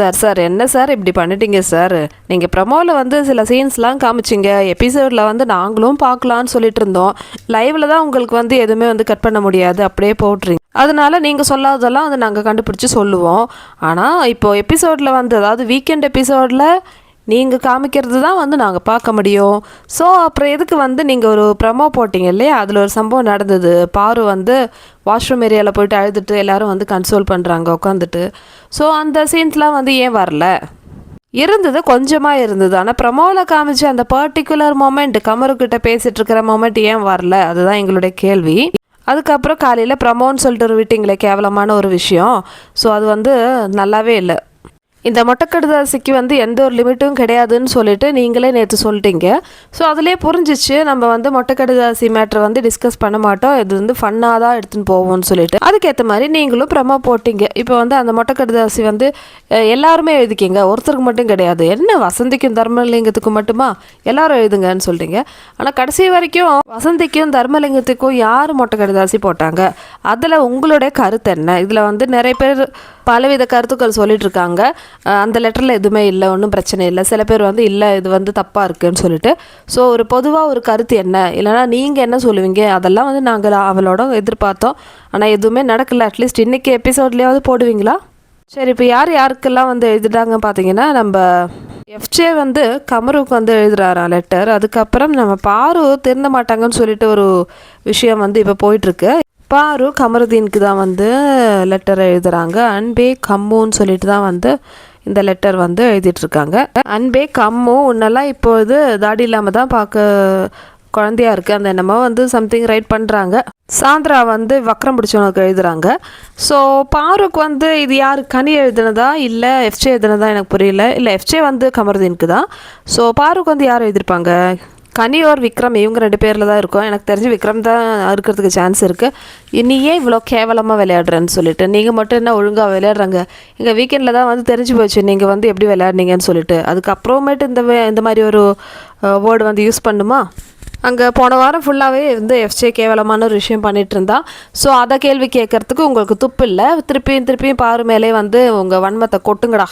Sir. Sir என்ன sir இப்படி பண்ணிட்டீங்க சார்? நீங்கள் ப்ரமோவில் வந்து சில சீன்ஸ்லாம் காமிச்சிங்க. எபிசோடில் வந்து நாங்களும் பார்க்கலான்னு சொல்லிட்டு இருந்தோம். லைவில் தான் உங்களுக்கு வந்து எதுவுமே வந்து கட் பண்ண முடியாது. அப்படியே போட்டுறீங்க. அதனால நீங்கள் சொல்லாததெல்லாம் வந்து நாங்கள் கண்டுபிடிச்சி சொல்லுவோம். ஆனால் இப்போ எபிசோடில் வந்து அதாவது வீக்கெண்ட் எபிசோடில் நீங்கள் காமிக்கிறது தான் வந்து நாங்கள் பார்க்க முடியும். ஸோ அப்புறம் எதுக்கு வந்து நீங்கள் ஒரு ப்ரமோ போட்டிங்க இல்லையா? அதில் ஒரு சம்பவம் நடந்தது. பாரு வந்து வாஷ்ரூம் ஏரியாவில் போயிட்டு அழுதுட்டு எல்லாரும் வந்து கன்சோல் பண்ணுறாங்க உட்காந்துட்டு ஸோ அந்த சீன்ஸ்லாம் வந்து ஏன் வரல? இருந்தது கொஞ்சமாக இருந்தது. ஆனால் ப்ரமோவில் காமிச்சு அந்த பர்டிகுலர் மூமெண்ட் கமருக்கிட்ட பேசிகிட்டு இருக்கிற மொமெண்ட் ஏன் வரல? அதுதான் எங்களுடைய கேள்வி. அதுக்கப்புறம் காலையில் ப்ரமோன்னு சொல்லிட்டு ஒரு விட்டிங்களே கேவலமான ஒரு விஷயம். ஸோ அது வந்து நல்லாவே இல்லை. இந்த மொட்டைக்கடுதாசிக்கு வந்து எந்த ஒரு லிமிட்டும் கிடையாதுன்னு சொல்லிட்டு நீங்களே நேற்று சொல்லிட்டீங்க. ஸோ அதிலே புரிஞ்சிச்சு நம்ம வந்து மொட்டைக்கடுது அரிசி மேட்ரு வந்து டிஸ்கஸ் பண்ண மாட்டோம். இது வந்து ஃபன்னாக தான் எடுத்துன்னு போவோம்னு சொல்லிட்டு. அதுக்கேற்ற மாதிரி நீங்களும் ப்ரமோ போட்டிங்க. இப்போ வந்து அந்த மொட்டைக்கடுதாசி வந்து எல்லாருமே எழுதிக்கிங்க. ஒருத்தருக்கு மட்டும் கிடையாது. என்ன வசந்திக்கும் தர்மலிங்கத்துக்கும் மட்டுமா? எல்லாரும் எழுதுங்கன்னு சொல்லிட்டீங்க. ஆனால் கடைசி வரைக்கும் வசந்திக்கும் தர்மலிங்கத்துக்கும் யார் மொட்டைக்கடுதாசி போட்டாங்க? அதில் உங்களுடைய கருத்து என்ன? இதில் வந்து நிறைய பேர் பலவித கருத்துக்கள் சொல்லிட்டு இருக்காங்க. அந்த லெட்டரில் எதுவுமே இல்லை ஒன்றும் பிரச்சனை இல்லை. சில பேர் வந்து இல்லை இது வந்து தப்பாக இருக்குன்னு சொல்லிட்டு. ஸோ ஒரு பொதுவாக ஒரு கருத்து என்ன? இல்லைனா நீங்கள் என்ன சொல்லுவீங்க? அதெல்லாம் வந்து நாங்கள் அவளோட எதிர்பார்த்தோம். ஆனால் எதுவுமே நடக்கல. அட்லீஸ்ட் இன்றைக்கி எபிசோட்லேயாவது போடுவீங்களா? சரி இப்போ யார் யாருக்கெல்லாம் வந்து எழுதிட்டாங்க பார்த்தீங்கன்னா நம்ம எஃப்ஜே வந்து கமருக்கு வந்து எழுதுறாரா லெட்டர் அதுக்கப்புறம் நம்ம பாரு திருந்த மாட்டாங்கன்னு சொல்லிட்டு ஒரு விஷயம் வந்து இப்போ போயிட்டுருக்கு பாரு கமருதீனுக்கு தான் வந்து லெட்டர் எழுதுகிறாங்க அன்பே கம்முன்னு சொல்லிட்டு தான் வந்து இந்த லெட்டர் வந்து எழுதிட்டுருக்காங்க. அன்பே கம்மு உன்னெல்லாம் இப்போது தாடி இல்லாமல் தான் பார்க்க குழந்தையா இருக்குது அந்த என்னமோ வந்து சம்திங் ரைட் பண்ணுறாங்க சாந்திரா வந்து வக்ரம் பிடிச்சவனுக்கு எழுதுகிறாங்க ஸோ பாருக்கு வந்து இது யார்? கனி எழுதுனதா? இல்லை எஃப்ஜே எழுதுனதா? எனக்கு புரியல. இல்லை எஃப்ஜே வந்து கமருதீனுக்கு தான் ஸோ பாருக்கு வந்து யார் எழுதியிருப்பாங்க கனி ஓர் விக்ரம் இவங்க ரெண்டு பேரில் தான் இருக்கும். எனக்கு தெரிஞ்சு விக்ரம் தான் இருக்கிறதுக்கு சான்ஸ் இருக்குது நீ ஏன் இவ்வளோ கேவலமாக விளையாடுறேன்னு சொல்லிட்டு? நீங்கள் மட்டும் என்ன ஒழுங்காக விளையாடுறாங்க? எங்கள் வீக்கெண்டில் தான் வந்து தெரிஞ்சு போச்சு. நீங்கள் வந்து எப்படி விளையாடுனீங்கன்னு சொல்லிட்டு. அதுக்கப்புறமேட்டு இந்த இந்த மாதிரி ஒரு வேர்டு வந்து யூஸ் பண்ணுமா? அங்கே போன வாரம் ஃபுல்லாகவே வந்து எஃப்ஜே கேவலமான ஒரு விஷயம் பண்ணிகிட்டு இருந்தா. ஸோ அதை கேள்வி கேட்கறதுக்கு உங்களுக்கு துப்பு இல்லை. திருப்பியும் திருப்பியும் பாரு மேலே வந்து உங்கள் வன்மத்தை கொட்டுங்கடா.